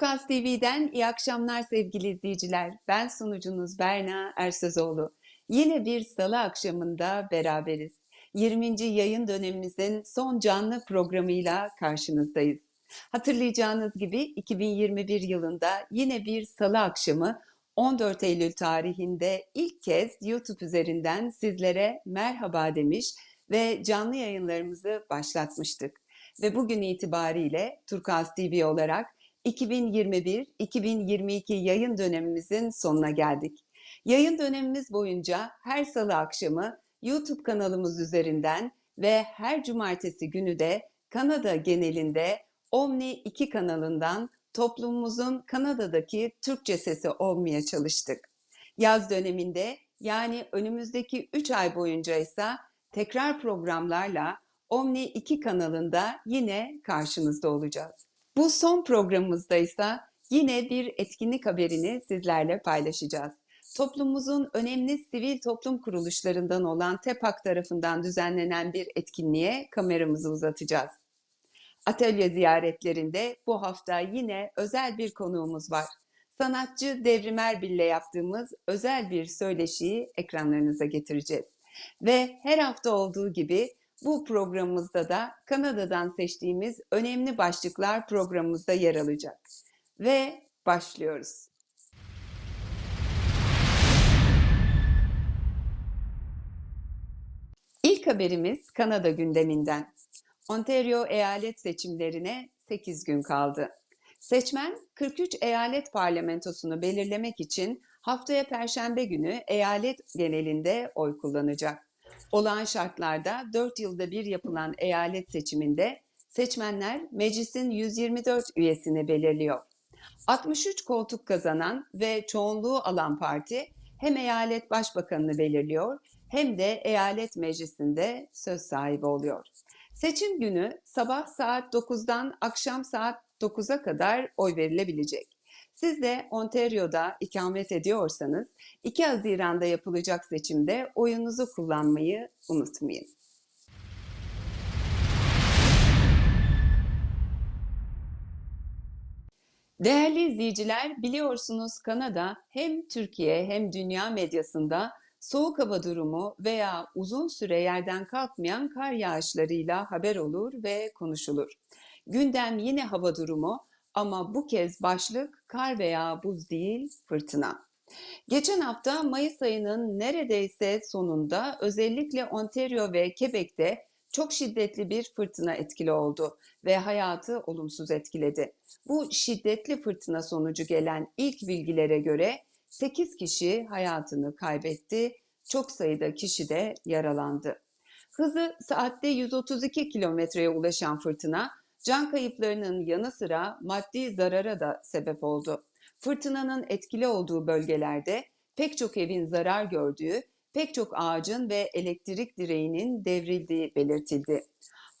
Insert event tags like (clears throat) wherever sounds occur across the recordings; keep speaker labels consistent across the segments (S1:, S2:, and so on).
S1: Turkuaz TV'den iyi akşamlar sevgili izleyiciler. Ben sunucunuz Berna Ersözoğlu. Yine bir salı akşamında beraberiz. 20. yayın dönemimizin son canlı programıyla karşınızdayız. Hatırlayacağınız gibi 2021 yılında yine bir salı akşamı 14 Eylül tarihinde ilk kez YouTube üzerinden sizlere merhaba demiş ve canlı yayınlarımızı başlatmıştık. Ve bugün itibariyle Turkuaz TV olarak 2021-2022 yayın dönemimizin sonuna geldik. Yayın dönemimiz boyunca her salı akşamı YouTube kanalımız üzerinden ve her cumartesi günü de Kanada genelinde Omni 2 kanalından toplumumuzun Kanada'daki Türkçe sesi olmaya çalıştık. Yaz döneminde yani önümüzdeki 3 ay boyunca ise tekrar programlarla Omni 2 kanalında yine karşınızda olacağız. Bu son programımızda ise yine bir etkinlik haberini sizlerle paylaşacağız. Toplumumuzun önemli sivil toplum kuruluşlarından olan TEPAK tarafından düzenlenen bir etkinliğe kameramızı uzatacağız. Atölye ziyaretlerinde bu hafta yine özel bir konuğumuz var. Sanatçı Devrim Erbil'le yaptığımız özel bir söyleşiyi ekranlarınıza getireceğiz. Ve her hafta olduğu gibi bu programımızda da Kanada'dan seçtiğimiz önemli başlıklar programımızda yer alacak. Ve başlıyoruz. İlk haberimiz Kanada gündeminden. Ontario eyalet seçimlerine 8 gün kaldı. Seçmen 43 eyalet parlamentosunu belirlemek için haftaya perşembe günü eyalet genelinde oy kullanacak. Olağan şartlarda 4 yılda bir yapılan eyalet seçiminde seçmenler meclisin 124 üyesini belirliyor. 63 koltuk kazanan ve çoğunluğu alan parti hem eyalet başbakanını belirliyor hem de eyalet meclisinde söz sahibi oluyor. Seçim günü sabah saat 9'dan akşam saat 9'a kadar oy verilebilecek. Siz de Ontario'da ikamet ediyorsanız 2 Haziran'da yapılacak seçimde oyunuzu kullanmayı unutmayın. Değerli izleyiciler, biliyorsunuz Kanada hem Türkiye hem dünya medyasında soğuk hava durumu veya uzun süre yerden kalkmayan kar yağışlarıyla haber olur ve konuşulur. Gündem yine hava durumu ama bu kez başlık kar veya buz değil fırtına. Geçen hafta Mayıs ayının neredeyse sonunda özellikle Ontario ve Quebec'te çok şiddetli bir fırtına etkili oldu ve hayatı olumsuz etkiledi. Bu şiddetli fırtına sonucu gelen ilk bilgilere göre 8 kişi hayatını kaybetti, çok sayıda kişi de yaralandı. Hızı saatte 132 kilometreye ulaşan fırtına can kayıplarının yanı sıra maddi zarara da sebep oldu. Fırtınanın etkili olduğu bölgelerde pek çok evin zarar gördüğü, pek çok ağacın ve elektrik direğinin devrildiği belirtildi.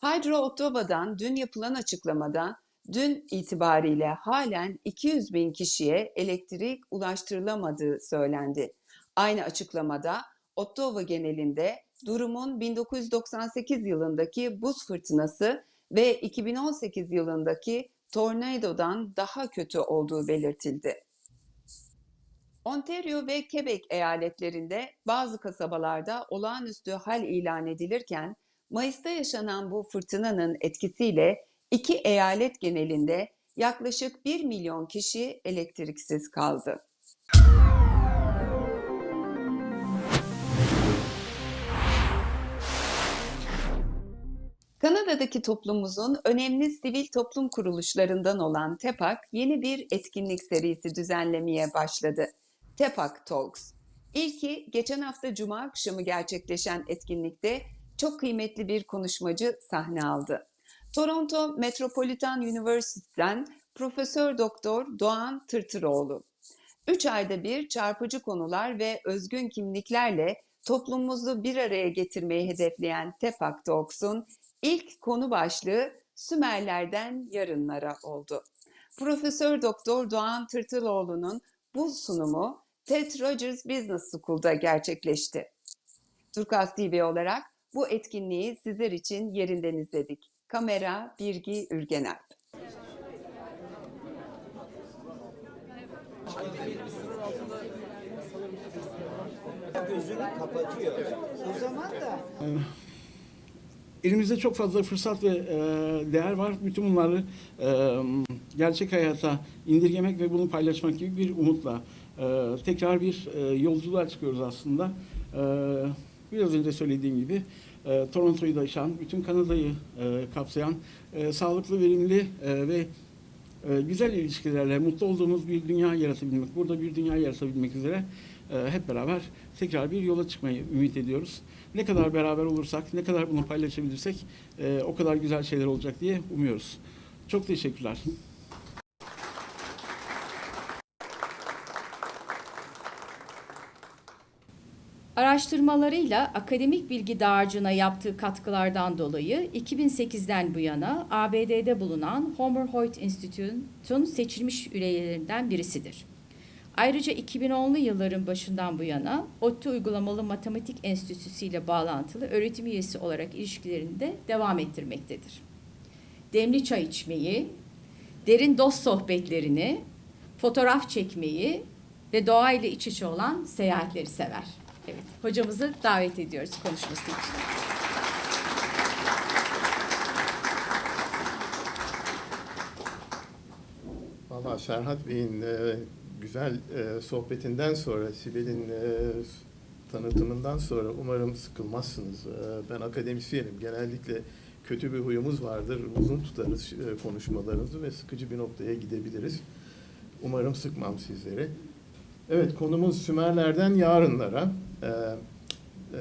S1: Hydro Ottawa'dan dün yapılan açıklamada dün itibariyle halen 200 bin kişiye elektrik ulaştırılamadığı söylendi. Aynı açıklamada Ottawa genelinde durumun 1998 yılındaki buz fırtınası ve 2018 yılındaki tornadodan daha kötü olduğu belirtildi. Ontario ve Quebec eyaletlerinde bazı kasabalarda olağanüstü hal ilan edilirken Mayıs'ta yaşanan bu fırtınanın etkisiyle iki eyalet genelinde yaklaşık 1 milyon kişi elektriksiz kaldı. Kanada'daki toplumumuzun önemli sivil toplum kuruluşlarından olan TEPAK yeni bir etkinlik serisi düzenlemeye başladı. TEPAK Talks. İlki geçen hafta Cuma akşamı gerçekleşen etkinlikte çok kıymetli bir konuşmacı sahne aldı. Toronto Metropolitan University'den Profesör Doktor Doğan Tırtıroğlu. Üç ayda bir çarpıcı konular ve özgün kimliklerle toplumumuzu bir araya getirmeyi hedefleyen TEPAK Talks'un İlk konu başlığı Sümerlerden yarınlara oldu. Profesör Doktor Doğan Tırtıloğlu'nun bu sunumu Ted Rogers Business School'da gerçekleşti. Turkas TV olarak bu etkinliği sizler için yerinden izledik. Kamera Birgi Ürgenel.
S2: Gözünü kapatıyor. O zaman da ee,
S3: Elimizde çok fazla fırsat ve e, değer var. Bütün bunları e, gerçek hayata indirgemek ve bunu paylaşmak gibi bir umutla e, tekrar bir e, yolculuğa çıkıyoruz aslında. E, biraz önce söylediğim gibi e, Toronto'yu da aşan, bütün Kanada'yı e, kapsayan e, sağlıklı, verimli e, ve e, güzel ilişkilerle mutlu olduğumuz bir dünya yaratabilmek, burada bir dünya yaratabilmek üzere hep beraber tekrar bir yola çıkmayı ümit ediyoruz. Ne kadar beraber olursak, ne kadar bunu paylaşabilirsek e, o kadar güzel şeyler olacak diye umuyoruz. Çok teşekkürler.
S4: Araştırmalarıyla akademik bilgi dağarcığına yaptığı katkılardan dolayı 2008'den bu yana ABD'de bulunan Homer Hoyt Institute'un seçilmiş üyelerinden birisidir. Ayrıca 2010'lu yılların başından bu yana ODTÜ Uygulamalı Matematik Enstitüsü ile bağlantılı öğretim üyesi olarak ilişkilerini de devam ettirmektedir. Demli çay içmeyi, derin dost sohbetlerini, fotoğraf çekmeyi ve doğayla iç içe olan seyahatleri sever. Evet, hocamızı davet ediyoruz konuşması için.
S5: Valla Serhat Bey'in e, güzel e, sohbetinden sonra, Sibel'in e, tanıtımından sonra umarım sıkılmazsınız. E, ben akademisyenim. Genellikle kötü bir huyumuz vardır. Uzun tutarız e, konuşmalarımızı ve sıkıcı bir noktaya gidebiliriz. Umarım sıkmam sizleri. Evet, konumuz Sümerlerden yarınlara. E, e,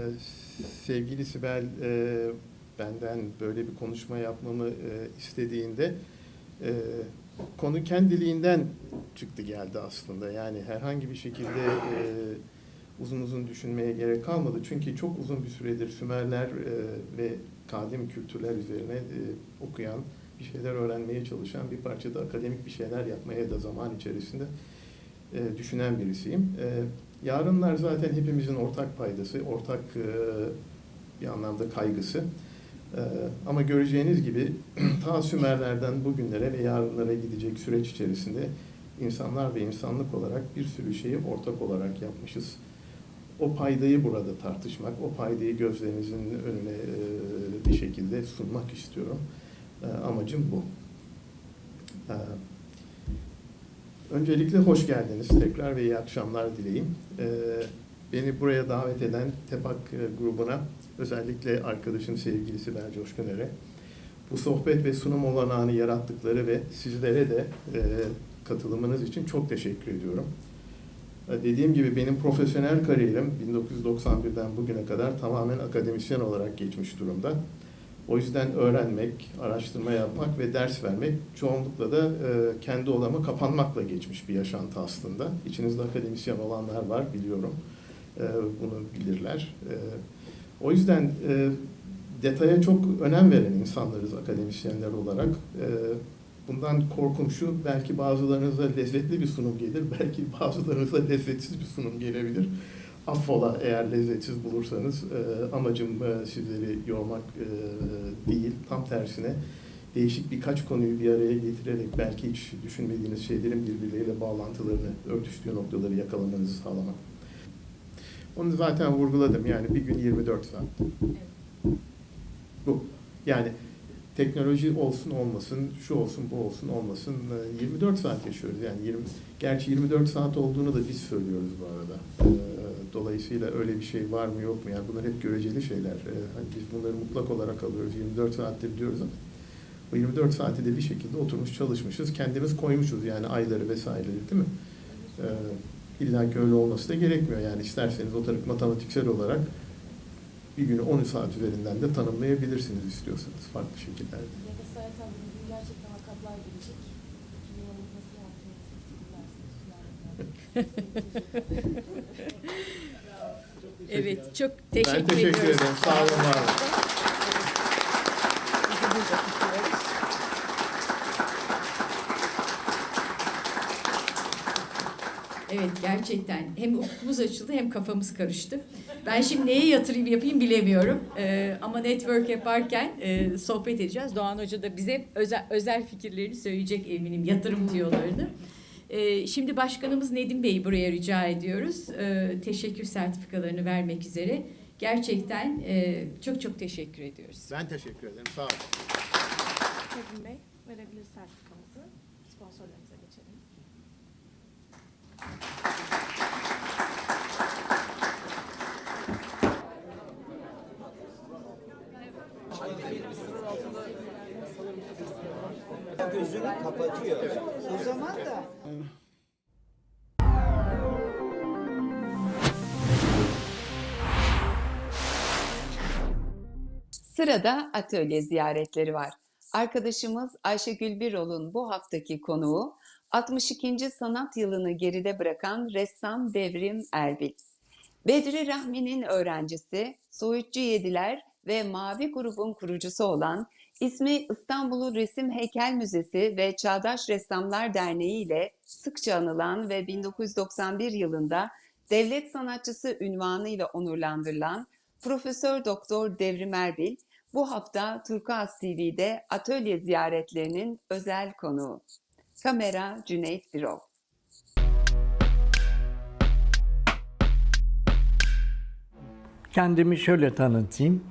S5: sevgili Sibel e, benden böyle bir konuşma yapmamı e, istediğinde e, konu kendiliğinden çıktı geldi aslında. Yani herhangi bir şekilde e, uzun uzun düşünmeye gerek kalmadı. Çünkü çok uzun bir süredir Sümerler e, ve kadim kültürler üzerine e, okuyan, bir şeyler öğrenmeye çalışan bir parça da akademik bir şeyler yapmaya da zaman içerisinde e, düşünen birisiyim. E, yarınlar zaten hepimizin ortak paydası, ortak e, bir anlamda kaygısı. Ee, ama göreceğiniz gibi (clears throat) ta Sümerlerden bugünlere ve yarınlara gidecek süreç içerisinde insanlar ve insanlık olarak bir sürü şeyi ortak olarak yapmışız. O paydayı burada tartışmak, o paydayı gözlerinizin önüne e, bir şekilde sunmak istiyorum. E, Amacım bu. E, Öncelikle hoş geldiniz tekrar ve iyi akşamlar dileyim. Beni buraya davet eden TEPAK e, grubuna özellikle arkadaşım sevgili Sibel Coşkuner'e bu sohbet ve sunum olanağını yarattıkları ve sizlere de e, katılımınız için çok teşekkür ediyorum. E, dediğim gibi benim profesyonel kariyerim 1991'den bugüne kadar tamamen akademisyen olarak geçmiş durumda. O yüzden öğrenmek, araştırma yapmak ve ders vermek çoğunlukla da e, kendi odama kapanmakla geçmiş bir yaşantı aslında. İçinizde akademisyen olanlar var biliyorum. E, bunu bilirler. E, o yüzden e, detaya çok önem veren insanlarız akademisyenler olarak. E, bundan korkum şu, belki bazılarınıza lezzetli bir sunum gelir, (laughs) belki bazılarınıza lezzetsiz bir sunum gelebilir. Affola eğer lezzetsiz bulursanız, e, amacım e, sizleri yormak e, değil, tam tersine değişik birkaç konuyu bir araya getirerek belki hiç düşünmediğiniz şeylerin birbirleriyle bağlantılarını, örtüştüğü noktaları yakalamanızı sağlamak. Onu zaten vurguladım yani bir gün 24 saat. Bu. Yani teknoloji olsun olmasın, şu olsun bu olsun olmasın e, 24 saat yaşıyoruz. Yani 20, gerçi 24 saat olduğunu da biz söylüyoruz bu arada. E, Dolayısıyla öyle bir şey var mı yok mu? Yani bunlar hep göreceli şeyler. E, Hani biz bunları mutlak olarak alıyoruz. 24 saattir diyoruz ama bu 24 saati de bir şekilde oturmuş çalışmışız. Kendimiz koymuşuz yani ayları vesaireleri değil mi? Ee, İlla ki öyle olması da gerekmiyor. Yani isterseniz oturup matematiksel olarak bir günü 10 saat üzerinden de tanımlayabilirsiniz istiyorsanız farklı şekillerde. (laughs)
S4: Evet, çok
S5: ben
S4: teşekkür,
S5: teşekkür
S4: ediyoruz.
S5: ederim. Sağ olun, var olun.
S4: Evet gerçekten hem ufkumuz açıldı hem kafamız karıştı. Ben şimdi neye yatırım yapayım bilemiyorum. Ee, ama network yaparken e, sohbet edeceğiz. Doğan Hoca da bize özel, özel fikirlerini söyleyecek eminim yatırım diyorlarını. Ee, Şimdi Başkanımız Nedim Bey'i buraya rica ediyoruz. Ee, Teşekkür sertifikalarını vermek üzere. Gerçekten e, çok çok teşekkür ediyoruz.
S5: Ben teşekkür ederim. Sağ olun.
S6: Nedim Bey verebilir sertifikamızı.
S1: Sırada atölye ziyaretleri var. Arkadaşımız Ayşegül Birol'un bu haftaki konuğu 62. sanat yılını geride bırakan ressam Devrim Erbil. Bedri Rahmi'nin öğrencisi, Soyutçu Yediler ve Mavi grubun kurucusu olan ismi İstanbul Resim Heykel Müzesi ve Çağdaş Ressamlar Derneği ile sıkça anılan ve 1991 yılında devlet sanatçısı ünvanıyla onurlandırılan Profesör Doktor Devrim Erbil bu hafta Turkuaz TV'de atölye ziyaretlerinin özel konuğu. Kamera Cüneyt Birol.
S7: Kendimi şöyle tanıtayım.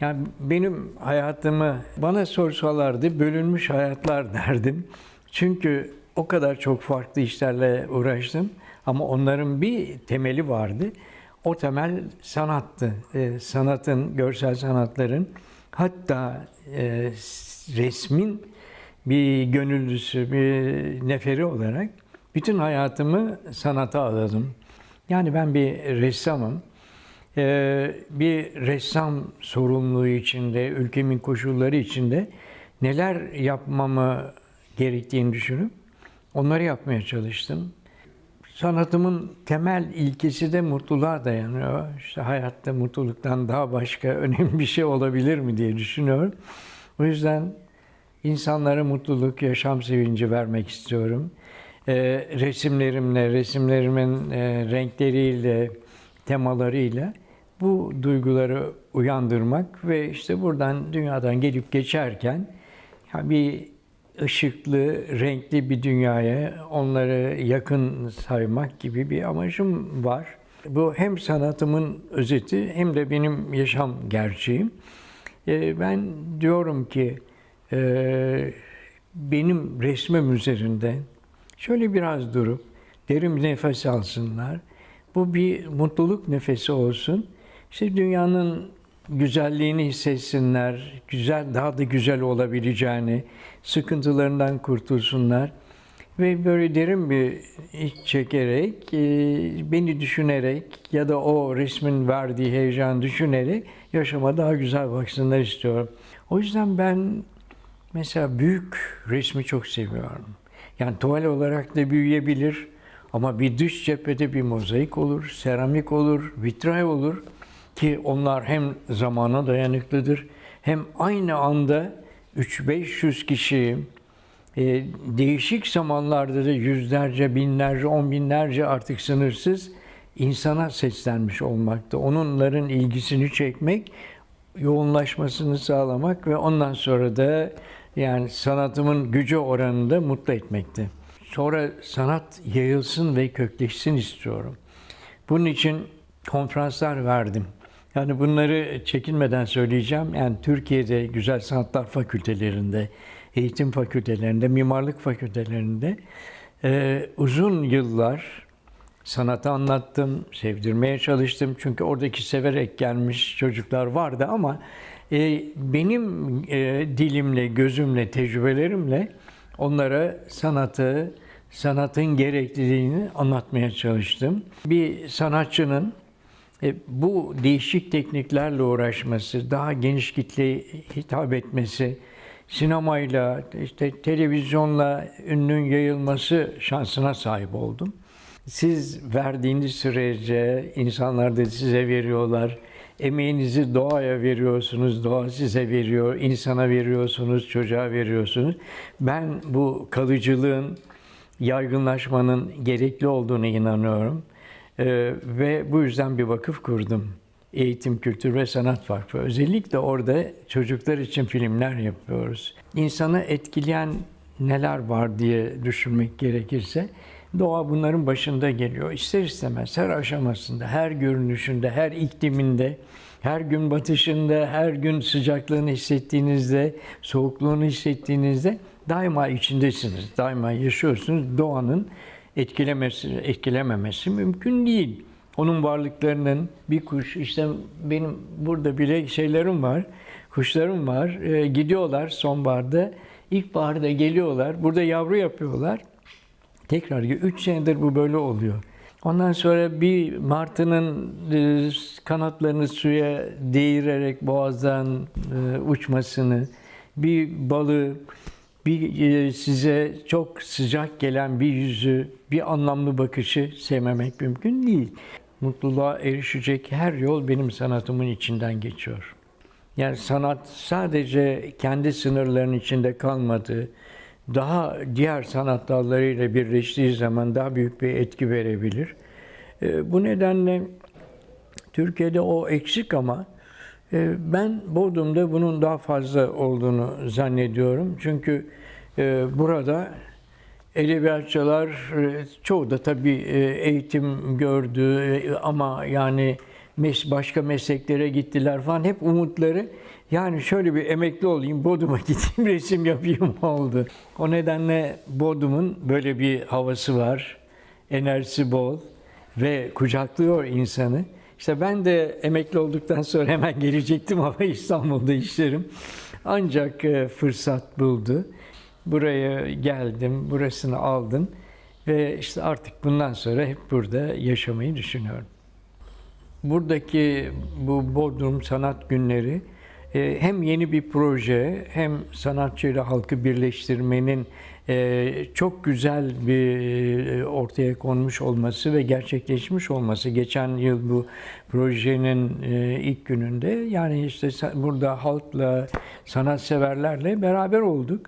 S7: Yani benim hayatımı bana sorsalardı bölünmüş hayatlar (laughs) derdim. Çünkü o kadar çok farklı işlerle uğraştım ama onların bir temeli vardı. O temel sanattı. Ee, sanatın, görsel sanatların hatta e, resmin bir gönüllüsü, bir neferi olarak bütün hayatımı sanata adadım. Yani ben bir ressamım. Ee, bir ressam sorumluluğu içinde, ülkemin koşulları içinde neler yapmamı gerektiğini düşünüp onları yapmaya çalıştım. Sanatımın temel ilkesi de mutluluğa dayanıyor. İşte hayatta mutluluktan daha başka (laughs) önemli bir şey olabilir mi diye düşünüyorum. O yüzden insanlara mutluluk, yaşam sevinci vermek istiyorum. Ee, resimlerimle, resimlerimin e, renkleriyle, temalarıyla bu duyguları uyandırmak ve işte buradan dünyadan gelip geçerken ya bir ışıklı, renkli bir dünyaya onları yakın saymak gibi bir amacım var. Bu hem sanatımın özeti hem de benim yaşam gerçeğim. Ee, Ben diyorum ki e, benim resmim üzerinde şöyle biraz durup derin bir nefes alsınlar. Bu bir mutluluk nefesi olsun. İşte dünyanın güzelliğini hissetsinler, güzel daha da güzel olabileceğini, sıkıntılarından kurtulsunlar ve böyle derin bir iç çekerek, e, beni düşünerek ya da o resmin verdiği heyecan düşünerek yaşama daha güzel baksınlar istiyorum. O yüzden ben mesela büyük resmi çok seviyorum. Yani tuval olarak da büyüyebilir ama bir dış cephede bir mozaik olur, seramik olur, vitray olur ki onlar hem zamana dayanıklıdır hem aynı anda 3-500 kişi e, değişik zamanlarda da yüzlerce, binlerce, on binlerce artık sınırsız insana seslenmiş olmakta. Onların ilgisini çekmek, yoğunlaşmasını sağlamak ve ondan sonra da yani sanatımın gücü oranında mutlu etmekte. Sonra sanat yayılsın ve kökleşsin istiyorum. Bunun için konferanslar verdim. Yani bunları çekinmeden söyleyeceğim. Yani Türkiye'de güzel sanatlar fakültelerinde, eğitim fakültelerinde, mimarlık fakültelerinde e, uzun yıllar sanatı anlattım, sevdirmeye çalıştım. Çünkü oradaki severek gelmiş çocuklar vardı ama e, benim e, dilimle, gözümle, tecrübelerimle onlara sanatı, sanatın gerekliliğini anlatmaya çalıştım. Bir sanatçının bu değişik tekniklerle uğraşması, daha geniş kitleye hitap etmesi, sinemayla, işte televizyonla ünlün yayılması şansına sahip oldum. Siz verdiğiniz sürece insanlar da size veriyorlar. Emeğinizi doğaya veriyorsunuz, doğa size veriyor, insana veriyorsunuz, çocuğa veriyorsunuz. Ben bu kalıcılığın, yaygınlaşmanın gerekli olduğunu inanıyorum. Ee, ve bu yüzden bir vakıf kurdum. Eğitim, Kültür ve Sanat Vakfı. Özellikle orada çocuklar için filmler yapıyoruz. İnsanı etkileyen neler var diye düşünmek gerekirse Doğa bunların başında geliyor. İster istemez her aşamasında, her görünüşünde, her ikliminde, her gün batışında, her gün sıcaklığını hissettiğinizde, soğukluğunu hissettiğinizde daima içindesiniz. Daima yaşıyorsunuz. Doğanın etkilemesi, etkilememesi mümkün değil. Onun varlıklarının bir kuş, işte benim burada bile şeylerim var, kuşlarım var. Ee, gidiyorlar sonbaharda, ilkbaharda geliyorlar. Burada yavru yapıyorlar. Tekrar 3 senedir bu böyle oluyor. Ondan sonra bir martının e, kanatlarını suya değirerek boğazdan e, uçmasını, bir balığı, bir e, size çok sıcak gelen bir yüzü, bir anlamlı bakışı sevmemek mümkün değil. Mutluluğa erişecek her yol benim sanatımın içinden geçiyor. Yani sanat sadece kendi sınırlarının içinde kalmadı. Daha diğer sanat dallarıyla birleştiği zaman daha büyük bir etki verebilir. E, Bu nedenle Türkiye'de o eksik ama ben Bodrum'da bunun daha fazla olduğunu zannediyorum. Çünkü e, burada edebiyatçılar e, çoğu da tabii e, eğitim gördü ama yani başka mesleklere gittiler falan hep umutları yani şöyle bir emekli olayım Bodrum'a (laughs) gideyim resim yapayım oldu. O nedenle Bodrum'un böyle bir havası var, enerjisi bol ve kucaklıyor insanı. İşte ben de emekli olduktan sonra hemen gelecektim ama (laughs) İstanbul'da işlerim. Ancak e, fırsat buldu. Buraya geldim, burasını aldım ve işte artık bundan sonra hep burada yaşamayı düşünüyorum. Buradaki bu Bodrum Sanat Günleri e, hem yeni bir proje hem sanatçıyla halkı birleştirmenin çok güzel bir e, ortaya konmuş olması ve gerçekleşmiş olması. Geçen yıl bu projenin e, ilk gününde yani işte burada halkla, sanatseverlerle beraber olduk.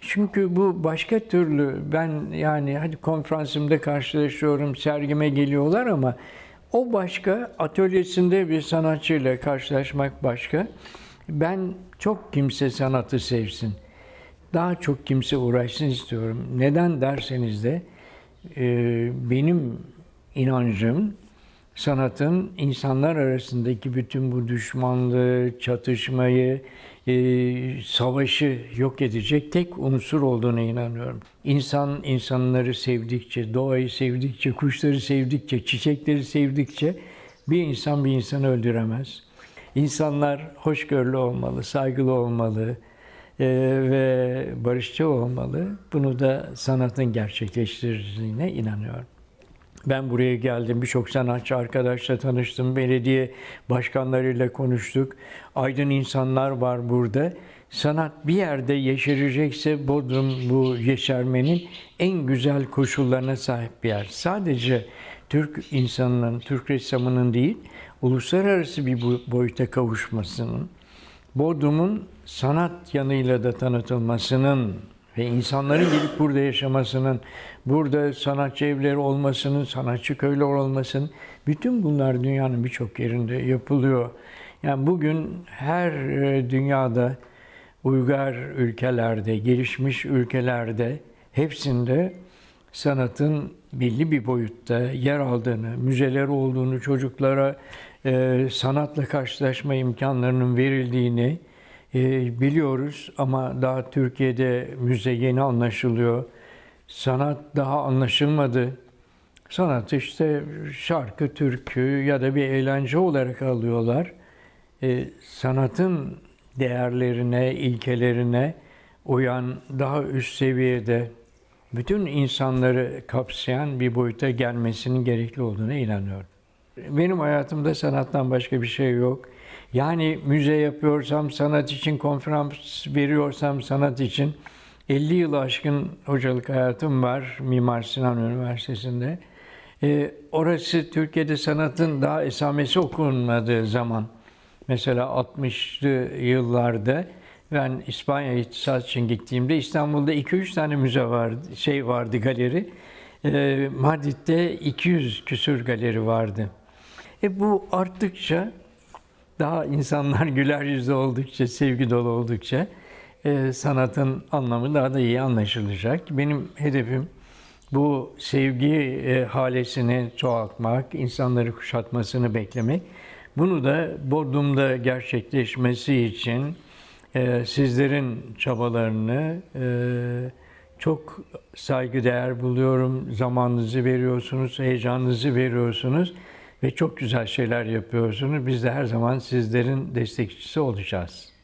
S7: Çünkü bu başka türlü ben yani hadi konferansımda karşılaşıyorum, sergime geliyorlar ama o başka, atölyesinde bir sanatçıyla karşılaşmak başka. Ben çok kimse sanatı sevsin. Daha çok kimse uğraşsın istiyorum. Neden derseniz de e, benim inancım sanatın insanlar arasındaki bütün bu düşmanlığı, çatışmayı, e, savaşı yok edecek tek unsur olduğuna inanıyorum. İnsan insanları sevdikçe, doğayı sevdikçe, kuşları sevdikçe, çiçekleri sevdikçe bir insan bir insanı öldüremez. İnsanlar hoşgörülü olmalı, saygılı olmalı e, ve barışçı olmalı. Bunu da sanatın gerçekleştirdiğine inanıyorum. Ben buraya geldim, birçok sanatçı arkadaşla tanıştım, belediye başkanlarıyla konuştuk. Aydın insanlar var burada. Sanat bir yerde yeşerecekse Bodrum bu yeşermenin en güzel koşullarına sahip bir yer. Sadece Türk insanının, Türk ressamının değil, uluslararası bir boyuta kavuşmasının, Bodrum'un sanat yanıyla da tanıtılmasının ve insanların gelip burada yaşamasının, burada sanatçı evleri olmasının, sanatçı köyler olmasının, bütün bunlar dünyanın birçok yerinde yapılıyor. Yani bugün her e, dünyada, uygar ülkelerde, gelişmiş ülkelerde hepsinde sanatın belli bir boyutta yer aldığını, müzeler olduğunu, çocuklara e, sanatla karşılaşma imkanlarının verildiğini e, biliyoruz ama daha Türkiye'de müze yeni anlaşılıyor. Sanat daha anlaşılmadı. Sanat işte şarkı, türkü ya da bir eğlence olarak alıyorlar. E, sanatın değerlerine, ilkelerine uyan daha üst seviyede bütün insanları kapsayan bir boyuta gelmesinin gerekli olduğuna inanıyorum. Benim hayatımda sanattan başka bir şey yok. Yani müze yapıyorsam, sanat için konferans veriyorsam sanat için 50 yıl aşkın hocalık hayatım var Mimar Sinan Üniversitesi'nde. Ee, orası Türkiye'de sanatın daha esamesi okunmadığı zaman. Mesela 60'lı yıllarda ben İspanya İktisat için gittiğimde İstanbul'da 2-3 tane müze vardı, şey vardı galeri. Ee, Madrid'de 200 küsür galeri vardı. E bu arttıkça daha insanlar (laughs) güler yüzlü oldukça, sevgi dolu oldukça e, sanatın anlamı daha da iyi anlaşılacak. Benim hedefim bu sevgi e, halesini çoğaltmak, insanları kuşatmasını beklemek. Bunu da Bodrum'da gerçekleşmesi için e, sizlerin çabalarını e, çok saygıdeğer buluyorum. Zamanınızı veriyorsunuz, heyecanınızı veriyorsunuz ve çok güzel şeyler yapıyorsunuz. Biz de her zaman sizlerin destekçisi olacağız.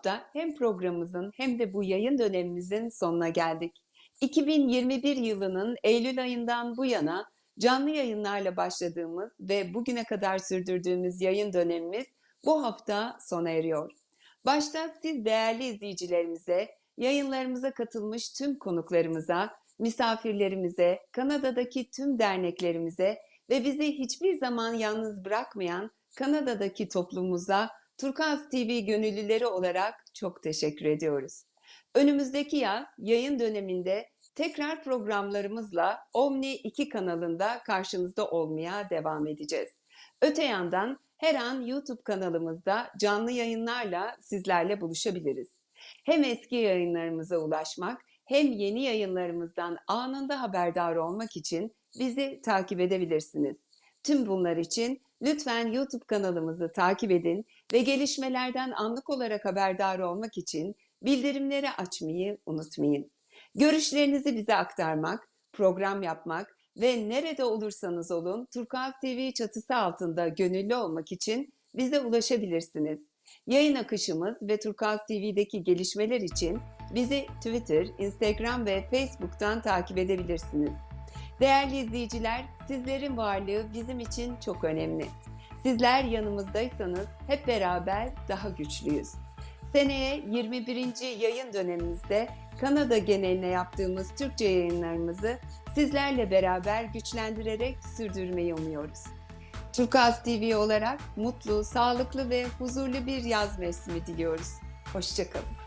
S1: Hafta hem programımızın hem de bu yayın dönemimizin sonuna geldik. 2021 yılının Eylül ayından bu yana canlı yayınlarla başladığımız ve bugüne kadar sürdürdüğümüz yayın dönemimiz bu hafta sona eriyor. Başta siz değerli izleyicilerimize, yayınlarımıza katılmış tüm konuklarımıza, misafirlerimize, Kanada'daki tüm derneklerimize ve bizi hiçbir zaman yalnız bırakmayan Kanada'daki toplumumuza Turkuaz TV gönüllüleri olarak çok teşekkür ediyoruz. Önümüzdeki yaz yayın döneminde tekrar programlarımızla Omni 2 kanalında karşınızda olmaya devam edeceğiz. Öte yandan her an YouTube kanalımızda canlı yayınlarla sizlerle buluşabiliriz. Hem eski yayınlarımıza ulaşmak hem yeni yayınlarımızdan anında haberdar olmak için bizi takip edebilirsiniz. Tüm bunlar için lütfen YouTube kanalımızı takip edin ve gelişmelerden anlık olarak haberdar olmak için bildirimleri açmayı unutmayın. Görüşlerinizi bize aktarmak, program yapmak ve nerede olursanız olun Turkuaz TV çatısı altında gönüllü olmak için bize ulaşabilirsiniz. Yayın akışımız ve Turkuaz TV'deki gelişmeler için bizi Twitter, Instagram ve Facebook'tan takip edebilirsiniz. Değerli izleyiciler, sizlerin varlığı bizim için çok önemli. Sizler yanımızdaysanız hep beraber daha güçlüyüz. Seneye 21. yayın dönemimizde Kanada geneline yaptığımız Türkçe yayınlarımızı sizlerle beraber güçlendirerek sürdürmeyi umuyoruz. Turkuaz TV olarak mutlu, sağlıklı ve huzurlu bir yaz mevsimi diliyoruz. Hoşçakalın.